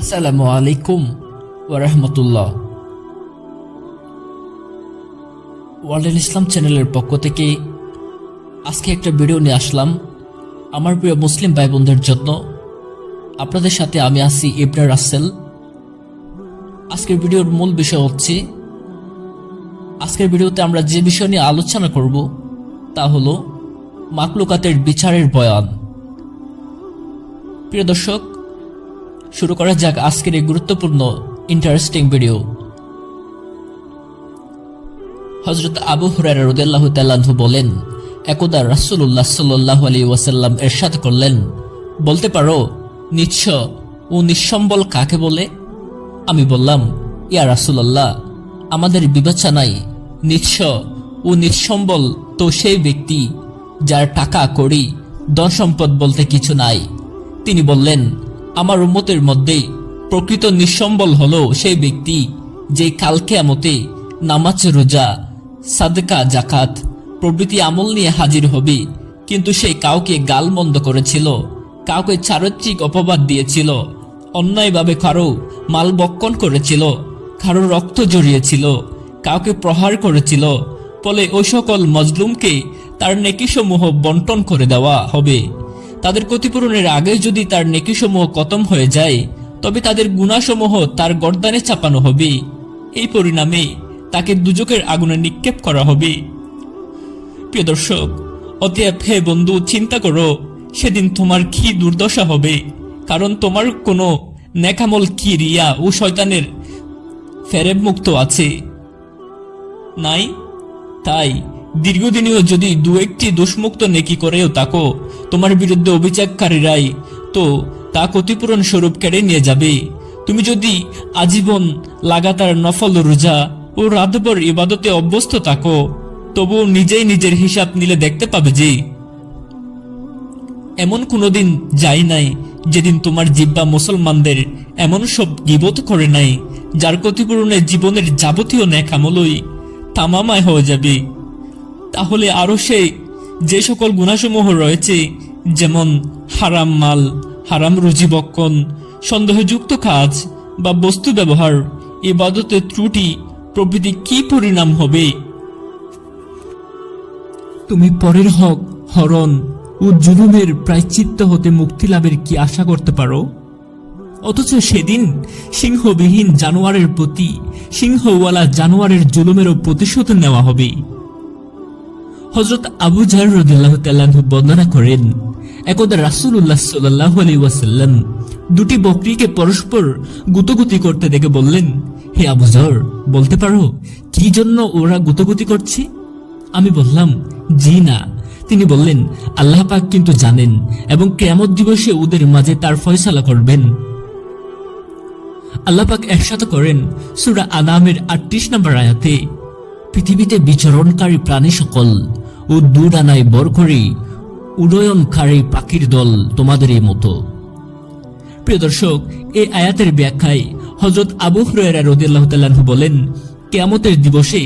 আসসালামু আলাইকুম ওরহমতুল্লাহ ওয়ার্ল্ড ইসলাম চ্যানেলের পক্ষ থেকে আজকে একটা ভিডিও নিয়ে আসলাম। আমার প্রিয় মুসলিম ভাই বোনদের জন্য। আপনাদের সাথে আমি আছি ইবরা রাসেল। আজকের ভিডিওর মূল বিষয় হচ্ছে, আজকের ভিডিওতে আমরা যে বিষয় নিয়ে আলোচনা করব তা হলো মাকলুকাতের বিচারের বয়ান। প্রিয় দর্শক শুরু করা যাক আজকের এই গুরুত্বপূর্ণ ইন্টারেস্টিং ভিডিও হজরত আবু হুরায়রা রদিয়াল্লাহু তাআলাহু বলেন, একদা রাসূলুল্লাহ সাল্লাল্লাহু আলাইহি ওয়াসাল্লাম এরশাদ করলেন, বলতে পারো নিঃস্ব ও নিঃসম্বল কাকে বলে? আমি বললাম, ইয়া রাসূলুল্লাহ, আমাদের বিবেচনায় নিঃস্ব ও নিঃসম্বল তো সেই ব্যক্তি যার টাকা কড়ি ধন সম্পদ বলতে কিছু নাই। তিনি বললেন আমার উম্মতের মধ্যে প্রকৃত নিঃসম্বল হল সেই ব্যক্তি যে কালকে আমতে নামাজ, রোজা, সাদকা জাকাত প্রভৃতি আমল নিয়ে হাজির হবে। কিন্তু সে কাউকে গালমন্দ করেছিল, কাউকে চারিত্রিক অপবাদ দিয়েছিল, অন্যায়ভাবে কারও মাল বক্ষণ করেছিল, কারও রক্ত জড়িয়েছিল, কাউকে প্রহার করেছিল, ফলে ওই সকল মজলুমকে তার নেকিসমূহ বন্টন করে দেওয়া হবে। তাদের ক্ষতিপূরণের আগে যদি তার নেকিসমূহ কতম হয়ে যায়, তবে তাদের গুণাসমূহ তার গর্দানে চাপানো হবে। এই পরিণামে তাকে দুজকের আগুনে নিক্ষেপ করা হবে। প্রিয় দর্শক, অতএব হে বন্ধু, চিন্তা করো, সেদিন তোমার কি দুর্দশা হবে? কারণ তোমার কোনো নেকামল কি রিয়া ও শয়তানের ফেরেব মুক্ত আছে। নাই? তাই দীর্ঘদিনেও যদি দু একটি দোষমুক্ত নেকি করেও তাকো, তোমার বিরুদ্ধে অভিযোগকারীরাই তো তা ক্ষতিপূরণ স্বরূপ কেড়ে নিয়ে যাবে। তুমি যদি আজীবন লাগাতার নফল রোজা ও রাতভর ইবাদতে অভ্যস্ত থাকো তবু নিজেই নিজের হিসাব নিলে দেখতে পাবে যে, এমন কোনোদিন যাই নাই যেদিন তোমার জিব্বা মুসলমানদের এমন সব গিবত করে নাই, যার ক্ষতিপূরণে জীবনের যাবতীয় ন্যাকামলই তামামায় হয়ে যাবে। তাহলে আরও সে যে সকল গুণাসমূহ রয়েছে, যেমন হারাম মাল, হারাম রুজি বক্ষণ, সন্দেহযুক্ত কাজ বা বস্তু ব্যবহার, ইবাদতের ত্রুটি, প্রভৃতি কি পরিণাম হবে? তুমি পরের হক, হরণ ও জুলুমের প্রায়চিত্ত হতে মুক্তি লাভের কি আশা করতে পারো? অথচ সেদিন সিংহবিহীন জানোয়ারের প্রতি সিংহওয়ালা জানোয়ারের জুলুমেরও প্রতিশোধ নেওয়া হবে। হজরত আবু তাল্লাহু বর্ণনা করেন, একদা সাল্লাল্লাহু আলাইহি ওয়াসাল্লাম দুটি বকরিকে পরস্পর গুতগুতি করতে দেখে বললেন, হে আবু জর, বলতে পারো, কি জন্য ওরা গুতগুতি করছে? আমি বললাম, জি না। তিনি বললেন, আল্লাহ পাক কিন্তু জানেন এবং কেয়ামত দিবসে ওদের মাঝে তার ফয়সালা করবেন। আল্লাহ পাক একসাথ করেন, সুরা আনামের আটত্রিশ নম্বর আয়াতে, পৃথিবীতে বিচরণকারী প্রাণী সকল ও দুডানায় বর করে উডয়নকারী পাখির দল তোমাদেরই মতো। প্রিয় দর্শক এই আয়াতের ব্যাখ্যায় হজরত আবু হুরায়রা রদিয়াল্লাহ তাল্লাহু বলেন, কেয়ামতের দিবসে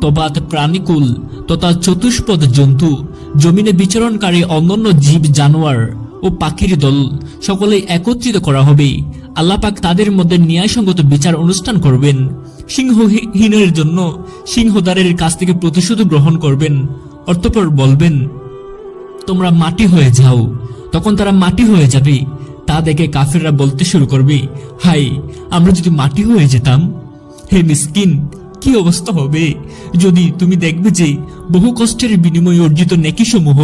তবাত প্রাণীকুল তথা চতুষ্পদ জন্তু, জমিনে বিচরণকারী অন্যান্য জীব জানোয়ার ও পাখির দল সকলে একত্রিত করা হবে। আল্লাপাক তাদের মধ্যে ন্যায়সঙ্গত বিচার অনুষ্ঠান করবেন। সিংহহীনের জন্য সিংহদারের কাছ থেকে প্রতিশোধ গ্রহণ করবেন। অর্থপর বলবেন, তোমরা মাটি হয়ে যাও। তখন তারা মাটি হয়ে যাবে। তা দেখে কাফেররা বলতে শুরু করবে, হাই, আমরা যদি মাটি হয়ে যেতাম, হে মিসকিন, কি অবস্থা হবে? যদি তুমি দেখবে যে বহু কষ্টের বিনিময়ে অর্জিত নেকিসমূহ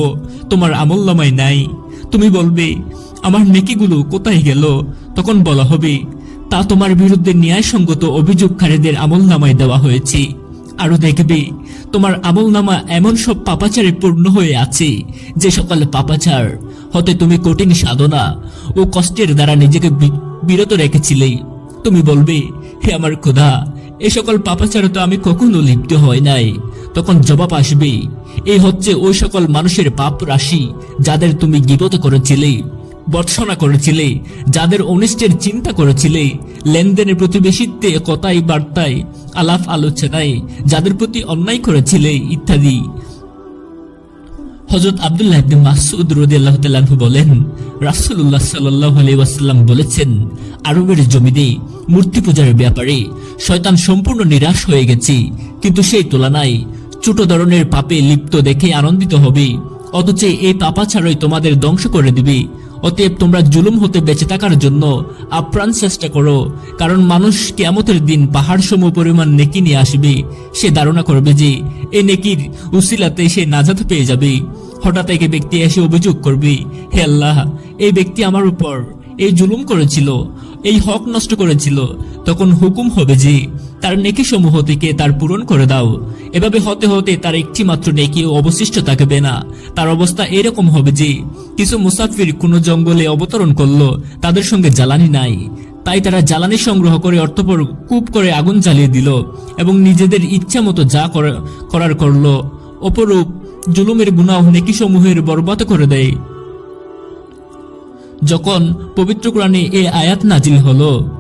তোমার আমল নামায় নাই, তুমি বলবে, আমার নেকিগুলো কোথায় গেল তখন বলা হবে, তা তোমার বিরুদ্ধে ন্যায়সঙ্গত অভিযোগকারীদের আমল নামায় দেওয়া হয়েছে আরও দেখবে, তোমার আমল নামা এমন সব পাপাচারে পূর্ণ হয়ে আছে যে সকল পাপাচার হতে তুমি কঠিন সাধনা ও কষ্টের দ্বারা নিজেকে বিরত রেখেছিলে। তুমি বলবে, হে আমার খোদা, এ সকল পাপাচারে তো আমি কখনো লিপ্ত হয় নাই। তখন জবাব আসবে, এই হচ্ছে ওই সকল মানুষের পাপ রাশি যাদের তুমি গিবত করেছিলে। বর্ষনা করেছিলে, যাদের অনিষ্টের চিন্তা করেছিলে, লেনদেনের প্রতিবেশিত্বে কথাই বার্তায়, আলাপ আলোচনায়, যাদের প্রতি অন্যায় করেছিলে, ইত্যাদি। হজরত আবদুল্লাহ ইবনে মাসউদ রাদিয়াল্লাহু তাআলা আনহু বলেন রাসুল্লাহ সাল্লাহ আলাইসাল্লাম বলেছেন, আরবের জমিতে মূর্তি পূজার ব্যাপারে শয়তান সম্পূর্ণ নিরাশ হয়ে গেছে, কিন্তু সেই তুলনায় ছোট ধরনের পাপে লিপ্ত দেখে আনন্দিত হবে, অথচ এই পাপা ছাড়াই তোমাদের ধ্বংস করে দিবে। অতএব তোমরা জুলুম হতে বেঁচে থাকার জন্য আপ্রাণ চেষ্টা করো, কারণ মানুষ কেমতের দিন পাহাড় সম পরিমাণ নেকি নিয়ে আসবে। সে ধারণা করবে যে, এ নেকির উসিলাতে সে নাজাত পেয়ে যাবে। হঠাৎ একে ব্যক্তি এসে অভিযোগ করবে, হে আল্লাহ, এই ব্যক্তি আমার উপর এই জুলুম করেছিল। এই হক নষ্ট করেছিল। তখন হুকুম হবে যে, তার নেকি সমূহ থেকে তার পূরণ করে দাও। এভাবে হতে হতে তার একটি মাত্র নেকি অবশিষ্ট থাকবে না। তার অবস্থা এরকম হবে যে, কিছু মুসাফির কোনো জঙ্গলে অবতরণ করল, তাদের সঙ্গে জ্বালানি নাই। তাই তারা জ্বালানি সংগ্রহ করে অর্থপর কূপ করে আগুন জ্বালিয়ে দিল এবং নিজেদের ইচ্ছা মতো যা করা- করার করল। অপরূপ জুলুমের গুনাহ নেকি সমূহের বরবাদ করে দেয়। যখন পবিত্র কোরআনে এ আয়াত নাজিল হলো।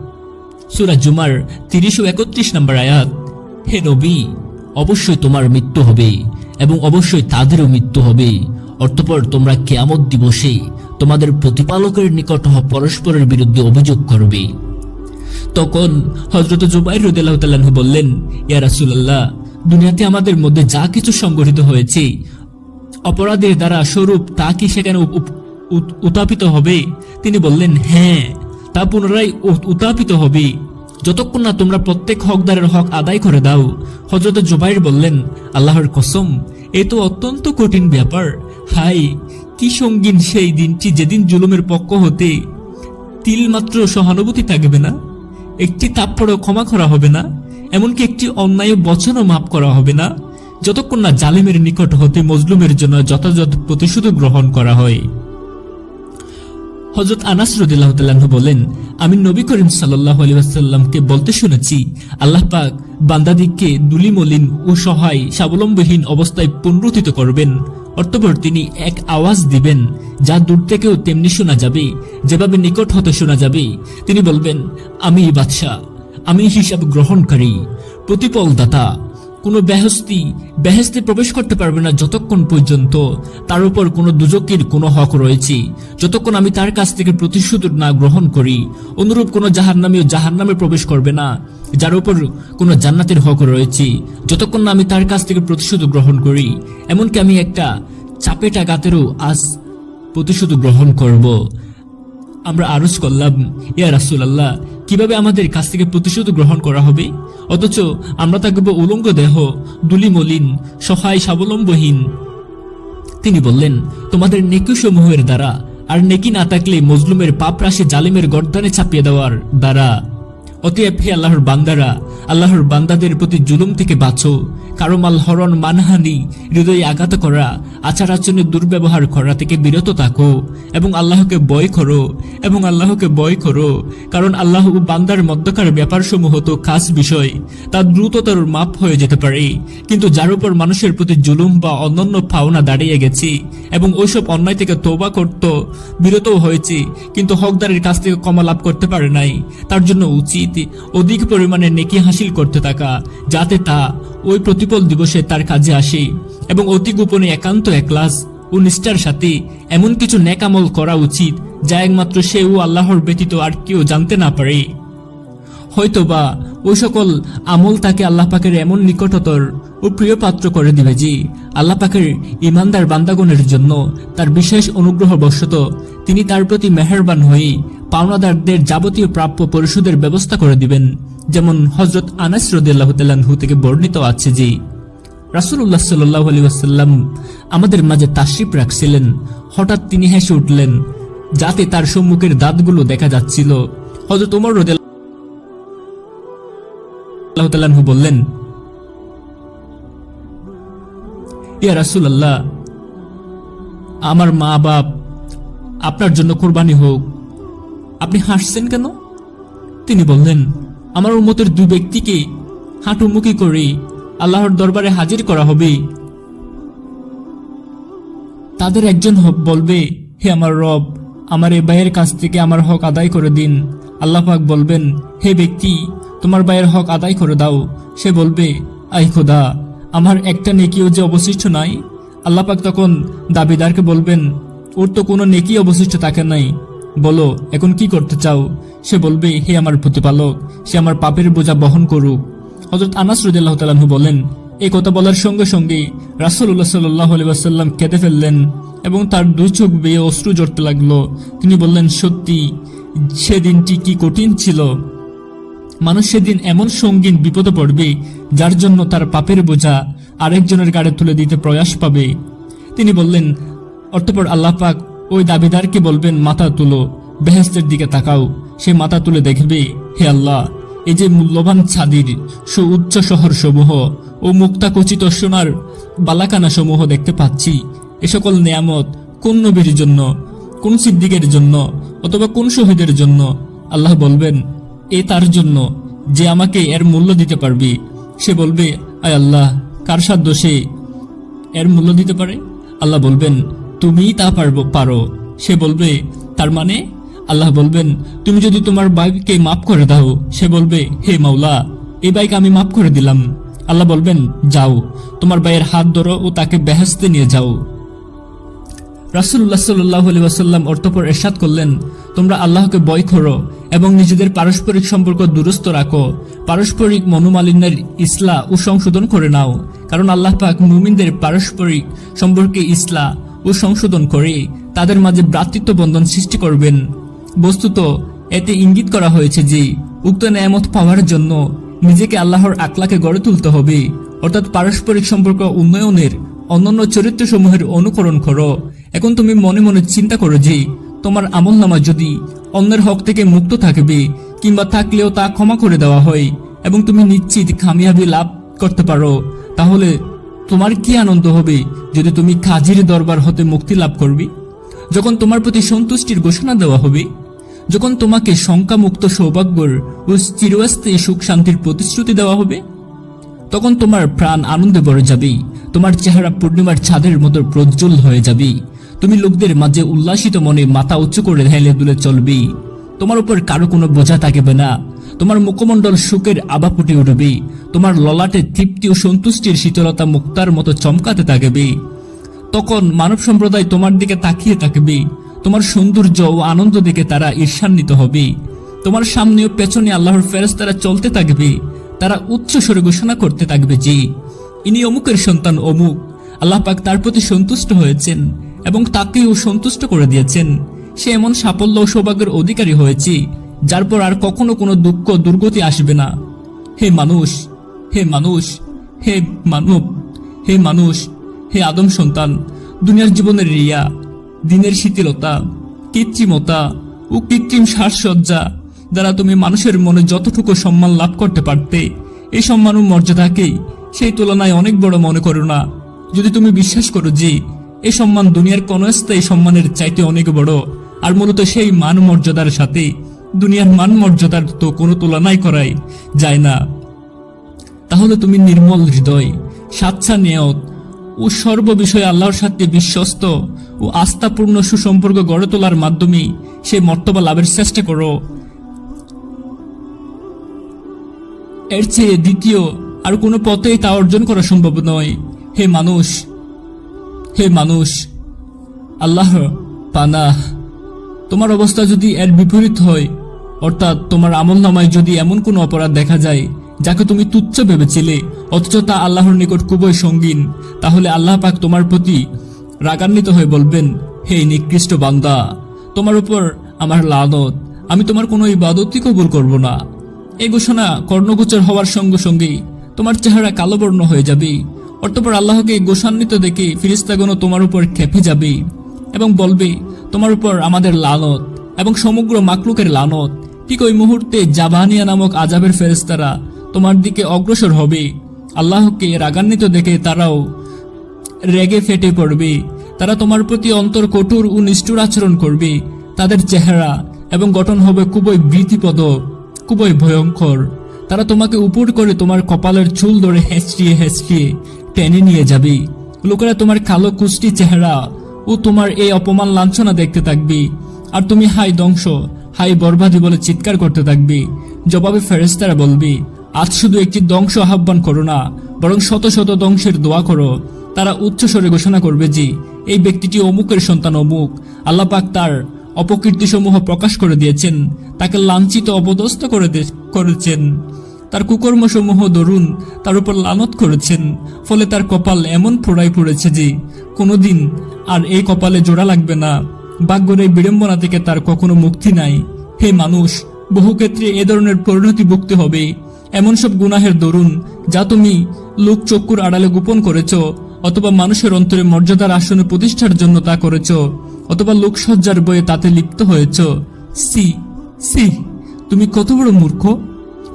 সুরা জুমার তিরিশ একত্রিশ নম্বর আয়াত, হে নবী, অবশ্যই তোমার মৃত্যু হবে এবং অবশ্যই তাদেরও মৃত্যু হবে। অর্থপর তোমরা কেয়ামত দিবসে তোমাদের প্রতিপালকের নিকট পরস্পরের বিরুদ্ধে অভিযোগ করবে। তখন হজরত জুবাইর রুদাল্লাহ বললেন, ইয়া রাসূলুল্লাহ, দুনিয়াতে আমাদের মধ্যে যা কিছু সংগঠিত হয়েছে, অপরাধের দ্বারা স্বরূপ তা কি সেখানে উত্থাপিত হবে। তিনি বললেন হ্যাঁ তা পুনরায় উত্থাপিত হবে। যতক্ষণ না তোমরা প্রত্যেক হকদারের হক আদায় করে দাও। হজরত জুবাইর বললেন, আল্লাহর কসম, এ তো অত্যন্ত কঠিন ব্যাপার। হাই, কি সঙ্গীন সেই দিনটি যেদিন জুলুমের পক্ষ হতে তিল মাত্র সহানুভূতি থাকবে না? একটি তাপ্পড়ও ক্ষমা করা হবে না, এমনকি একটি অন্যায় বচনও মাফ করা হবে না। যতক্ষণ না জালিমের নিকট হতে মজলুমের জন্য যথাযথ প্রতিশোধ গ্রহণ করা হয়। হজরত আনাস রদিল্লাহ বলেন, আমি নবী করিম সাল্লাহ বলতে শুনেছি, আল্লাহ পাক বান্দাদিককে দুলিমলিন ও সহায়, স্বাবলম্বীহীন অবস্থায় পুনরুত্থিত করবেন। অর্থপর তিনি এক আওয়াজ দিবেন, যা দূর থেকেও তেমনি শোনা যাবে, যেভাবে নিকট হতে শোনা যাবে। তিনি বলবেন, আমি বাদশাহ, আমি হিসাব গ্রহণকারী প্রতিপল দাতা কোনো বেহস্তি, বেহেস্তে প্রবেশ করতে পারবে না যতক্ষণ পর্যন্ত তার উপর কোনো দুজকির কোনো হক রয়েছে। যতক্ষণ আমি তার কাছ থেকে প্রতিশোধ না গ্রহণ করি, অনুরূপ কোনো জাহার নামেও জাহার নামে প্রবেশ করবে না, যার উপর কোনো জান্নাতের হক রয়েছে। যতক্ষণ না আমি তার কাছ থেকে প্রতিশোধ গ্রহণ করি, এমনকি আমি একটা চাপেটা গাতেরও আজ প্রতিশোধ গ্রহণ করব। আমরা আরজ করলাম, ইয়া রাসুল আল্লাহ কীভাবে আমাদের কাছ থেকে প্রতিশোধ গ্রহণ করা হবে? অথচ আমরা থাকব উলঙ্গ দেহ, দুলি মলিন, সহায় স্বাবলম্বহীন। তিনি বললেন, তোমাদের নেকি সমূহের দ্বারা, আর নেকি না থাকলে মজলুমের পাপ রাশি জালিমের গর্দানে ছাপিয়ে দেওয়ার দ্বারা অতএব হে আল্লাহর বান্দারা, আল্লাহর বান্দাদের প্রতি জুলুম থেকে বাঁচো। কারও মাল হরণ মানহানি, হৃদয়ে আঘাত করা আচার আচরণের দুর্ব্যবহার করা থেকে বিরত থাকো এবং আল্লাহকে বয় করো এবং আল্লাহকে বয় করো। কারণ আল্লাহ ও বান্দার মধ্যকার ব্যাপারসমূহ তো খাস বিষয়, তা দ্রুততর মাপ হয়ে যেতে পারে। কিন্তু যার উপর মানুষের প্রতি জুলুম বা অন্যান্য পাওনা দাঁড়িয়ে গেছি এবং ওইসব অন্যায় থেকে তোবা করত বিরতও হয়েছে, কিন্তু হকদারের কাছ থেকে ক্ষমা লাভ করতে পারে নাই, তার জন্য উচিত অধিক পরিমাণে নেকি হাসিল করতে থাকা, যাতে তা ওই প্রতিপল দিবসে তার কাজে আসে এবং অতি গোপনে একান্ত একলাস ও নিষ্ঠার সাথে এমন কিছু নেকামল করা উচিত যা একমাত্র সে ও আল্লাহর ব্যতীত আর কেউ জানতে না পারে। হয়তোবা ওই সকল আমল তাকে আল্লাহ পাকের এমন নিকটতর ও প্রিয় পাত্র করে দিবে যে আল্লাহ পাকের ইমানদার বান্দাগণের জন্য তার বিশেষ অনুগ্রহ বশত তিনি তার প্রতি মেহেরবান হয়ে পাওনাদারদের যাবতীয় প্রাপ্য পরিশোধের ব্যবস্থা করে দিবেন। যেমন হজরত আনাস রদিয়াল্লাহ তাল্লাহু থেকে বর্ণিত আছে যে রাসুল্লাহ সাল্লাহ আলী ওয়াসাল্লাম আমাদের মাঝে তাশরিফ রাখছিলেন। হঠাৎ তিনি হেসে উঠলেন, যাতে তার সম্মুখের দাঁতগুলো দেখা যাচ্ছিল। হজরত উমর রদিয়াল্লাহু তাআলাহু বললেন, ইয়া রাসূলুল্লাহ, আমার মা বাপ আপনার জন্য কোরবানি হোক হাসছেন কেন? তিনি বললেন, আমার উম্মতের দু ব্যক্তিকে হাঁটুমুখী করে আল্লাহর দরবারে হাজির করা হবে। তাদের একজন হ- বলবে, হে আমার রব, আমার এ ভাইয়ের কাছ থেকে আমার হক আদায় করে দিন। আল্লাহ পাক বলবেন, হে ব্যক্তি, তোমার ভাইয়ের হক আদায় করে দাও। সে বলবে আই খোদা, আমার একটা নেকিও যে অবশিষ্ট নাই? আল্লাহ পাক তখন দাবিদারকে বলবেন, ওর তো কোনো নেকি অবশিষ্ট থাকে নাই। বলো, এখন কি করতে চাও? সে বলবে, হে আমার প্রতিপালক, সে আমার পাপের বোঝা বহন করুক। হজরত আনাস রদিল্লাহ তালাহু বলেন এই কথা বলার সঙ্গে সঙ্গে রাসুল্লাহ সাল্লাহ আলিবাসাল্লাম কেঁদে ফেললেন এবং তার দুই চোখ বেয়ে অশ্রু জড়তে লাগল। তিনি বললেন, সত্যি সেদিনটি কি কঠিন ছিল? মানুষ সেদিন এমন সঙ্গীন বিপদে পড়বে, যার জন্য তার পাপের বোঝা আরেকজনের গাড়ে তুলে দিতে প্রয়াস পাবে। তিনি বললেন অর্থপর আল্লাহ পাক ওই দাবিদারকে বলবেন, মাথা তুলো, বেহেস্তের দিকে তাকাও। সে মাথা তুলে দেখবে, হে আল্লাহ, এই যে মূল্যবান ছাদির সু উচ্চ শহর সমূহ ও মুক্তা কচিত সোনার বালাকানা সমূহ দেখতে পাচ্ছি, এ সকল নেয়ামত কোন নবীর জন্য, কোন সিদ্দিকের জন্য অথবা কোন শহীদের জন্য? আল্লাহ বলবেন, এ তার জন্য, যে আমাকে এর মূল্য দিতে পারবে। সে বলবে, আয় আল্লাহ, কার সাধ্য সে এর মূল্য দিতে পারে? আল্লাহ বলবেন তুমিই তা পারব, পারো। সে বলবে, তার মানে? আল্লাহ বলবেন, তুমি যদি তোমার বাইককে মাফ করে দাও। সে বলবে, হে মাওলা, এই বাইক আমি মাফ করে দিলাম। আল্লাহ বলবেন, যাও, তোমার ভাইয়ের হাত ধরো ও তাকে বেহেস্তে নিয়ে যাও। রাসুল্লাহ সাল্লাহ ওয়াসাল্লাম অর্থপর এরশাদ করলেন, তোমরা আল্লাহকে বয় করো এবং নিজেদের পারস্পরিক সম্পর্ক দুরস্ত রাখো। পারস্পরিক মনোমালিন্যের ইসলা ও সংশোধন করে নাও, কারণ আল্লাহ পাক মুমিনদের পারস্পরিক সম্পর্কে ইসলা ও সংশোধন করে তাদের মাঝে ভ্রাতৃত্ব বন্ধন সৃষ্টি করবেন। বস্তুত, এতে ইঙ্গিত করা হয়েছে যে, উক্ত নেয়ামত পাওয়ার জন্য নিজেকে আল্লাহর আকলাকে গড়ে তুলতে হবে। অর্থাৎ পারস্পরিক সম্পর্ক উন্নয়নের অন্যান্য চরিত্রসমূহের অনুকরণ করো। এখন তুমি মনে মনে চিন্তা করো যে, তোমার আমল নামা যদি অন্যের হক থেকে মুক্ত থাকবে, কিংবা থাকলেও তা ক্ষমা করে দেওয়া হয়, এবং তুমি নিশ্চিত খামিয়াবি লাভ করতে পারো, তাহলে তোমার কি আনন্দ হবে যদি তুমি কাজীর দরবার হতে মুক্তি লাভ করবে? যখন তোমার প্রতি সন্তুষ্টির ঘোষণা দেওয়া হবে, যখন তোমাকে শঙ্কামুক্ত সৌভাগ্যর ও চিরস্থায়ী সুখ শান্তির প্রতিশ্রুতি দেওয়া হবে, তখন তোমার প্রাণ আনন্দে ভরে যাবে, তোমার চেহারা পূর্ণিমার ছাদের মতো প্রজ্জ্বল হয়ে যাবে, তুমি লোকদের মাঝে উল্লাসিত মনে মাথা উঁচু করে হেলে দুলে চলবে, তোমার উপর কারও কোনো বোঝা থাকবে না। তোমার মুখমণ্ডল সুখের আবা ফুটে উঠবে, তোমার ললাটে তৃপ্তি ও সন্তুষ্টির শীতলতা মুক্তার মতো চমকাতে থাকবে। তখন মানব সম্প্রদায় তোমার দিকে তাকিয়ে থাকবে, তোমার সৌন্দর্য ও আনন্দ দেখে তারা ঈর্ষান্বিত হবে। তোমার সামনে ও পেছনে আল্লাহর ফেরেশতারা চলতে থাকবে, তারা উচ্চ স্বরে ঘোষণা করতে থাকবে যে, ইনি অমুকের সন্তান অমুক, আল্লাহ পাক তার প্রতি সন্তুষ্ট হয়েছেন এবং তাকেও সন্তুষ্ট করে দিয়েছেন। সে এমন সাফল্য ও সৌভাগ্যের অধিকারী হয়েছে যার পর আর কখনো কোনো দুঃখ, দুর্গতি আসবে না। হে মানুষ হে মানুষ, হে মানব, হে মানুষ, হে আদম সন্তান, দুনিয়ার জীবনের রিয়া, দিনের শিথিলতা, কৃত্রিমতা ও কৃত্রিম সাজসজ্জা দ্বারা তুমি মানুষের মনে যতটুকু সম্মান লাভ করতে পারতে, এই সম্মান ও মর্যাদাকেই সেই তুলনায় অনেক বড় মনে করো না। যদি তুমি বিশ্বাস করো যে, এই সম্মান দুনিয়ার কোন স্থায়ী সম্মানের চাইতে অনেক বড়, আর মূলত সেই মান মর্যাদার সাথে দুনিয়ার মান মর্যাদার তো কোনো তুলনাই করাই যায় না। তাহলে তুমি নির্মল হৃদয় সাচ্ছা নিয়ত ও সর্ব বিষয়ে আল্লাহর সাথে বিশ্বস্ত ও আস্থাপূর্ণ সুসম্পর্ক গড়ে তোলার মাধ্যমে সেই মর্তবা লাভের চেষ্টা করো। এর চেয়ে দ্বিতীয় আর কোনো পথেই তা অর্জন করা সম্ভব নয়। হে মানুষ হে মানুষ, আল্লাহ পানাহ, তোমার অবস্থা যদি এর বিপরীত হয় অর্থাৎ তোমার আমল নামায় যদি এমন কোনো অপরাধ দেখা যায়, যাকে তুমি তুচ্ছ ভেবেছিলে, অথচ তা আল্লাহর নিকট খুবই সঙ্গীন, তাহলে আল্লাহ পাক তোমার প্রতি রাগান্বিত হয়ে বলবেন, হে নিকৃষ্ট বান্দা, তোমার উপর আমার লানত, আমি তোমার কোনো ইবাদতই কবুল করব না। এই ঘোষণা কর্ণগোচর হওয়ার সঙ্গে সঙ্গেই তোমার চেহারা কালো বর্ণ হয়ে যাবে, অতঃপর আল্লাহকে গোসান্বিত দেখে ফিরিস্তাগণও তোমার উপর খেপে যাবে এবং বলবে, তোমার উপর আমাদের লানত এবং সমগ্র মাকলুকের লানত। ঠিক ওই মুহূর্তে জাবানিয়া নামক আজাবের ফেরেস্তারা তোমার দিকে অগ্রসর হবে। আল্লাহকে রাগান্বিত দেখে তারাও রেগে ফেটে পড়বে। তারা তোমার প্রতি অন্তর কঠোর ও নিষ্ঠুর আচরণ করবে। তাদের চেহারা এবং গঠন হবে খুবই ভীতিপদ, খুবই ভয়ঙ্কর। তারা তোমাকে উপর করে তোমার কপালের চুল ধরে হেঁচড়িয়ে হেঁচড়িয়ে টেনে নিয়ে যাবে। লোকেরা তোমার কালো কুষ্টি চেহারা ও তোমার এই অপমান লাঞ্ছনা দেখতে থাকবে। আর তুমি হাই ধ্বংস হাই বরবাদি বলে চিৎকার করতে থাকবি। জবাবে ফেরেস্তারা বলবি, আজ শুধু একটি ধ্বংস আহ্বান করো না, বরং শত শত ধ্বংসের দোয়া করো। তারা উচ্চস্বরে ঘোষণা করবে যে, এই ব্যক্তিটি অমুকের সন্তান অমুক। আল্লাপাক তার অপকীর্তিসমূহ প্রকাশ করে দিয়েছেন, তাকে লাঞ্ছিত, অপদস্থ করে করেছেন। তার কুকর্মসমূহ দরুন তার উপর লানত করেছেন, ফলে তার কপাল এমন ফোড়াই পড়েছে যে, কোনোদিন আর এই কপালে জোড়া লাগবে না। ভাগ্যের এই বিড়ম্বনা থেকে তার কখনো মুক্তি নাই। হে মানুষ, বহু ক্ষেত্রে এ ধরনের পরিণতি ভুগতে হবে। এমন সব গুনাহের দরুন, যা তুমি লোক চক্ষুর আড়ালে গোপন করেছ, অথবা মানুষের অন্তরে মর্যাদার আসনে প্রতিষ্ঠার জন্য তা করেছ, অথবা লোকসজ্জার বয়ে তাতে লিপ্ত হয়েছ। সি সি, তুমি কত বড় মূর্খ,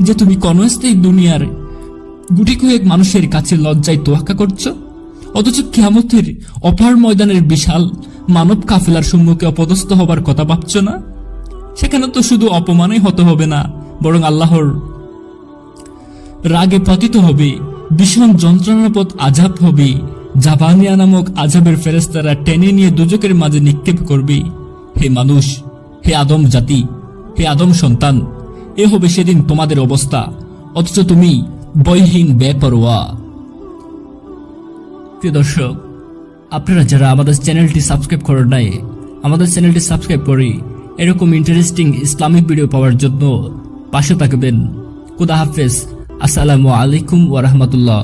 যে তুমি কনস্থায়ী দুনিয়ার গুটি কয়েক মানুষের কাছে লজ্জায় তোয়াক্কা করছ, অথচ কিয়ামতের অপার ময়দানের বিশাল মানব কাফেলার সম্মুখে অপদস্থ হবার কথা ভাবছ না? সেখানে তো শুধু অপমানই হতে হবে না, বরং আল্লাহর রাগে পতিত হবে ভীষণ যন্ত্রণাপদ আজাব হবে, জাবানিয়া নামক আজাবের ফেরেস্তারা টেনে নিয়ে দুজকের মাঝে নিক্ষেপ করবে। হে মানুষ, হে আদম জাতি, হে আদম সন্তান, এ হবে সেদিন তোমাদের অবস্থা, অথচ তুমি বয়হীন বেপরোয়া। প্রিয় দর্শক আপনারা যারা আমাদের চ্যানেলটি সাবস্ক্রাইব করেন নাই, আমাদের চ্যানেলটি সাবস্ক্রাইব করি এরকম ইন্টারেস্টিং ইসলামিক ভিডিও পাওয়ার জন্য পাশে থাকবেন। খুদা হাফেজ। আসসালামু আলাইকুম ওয়া রাহমাতুল্লাহ।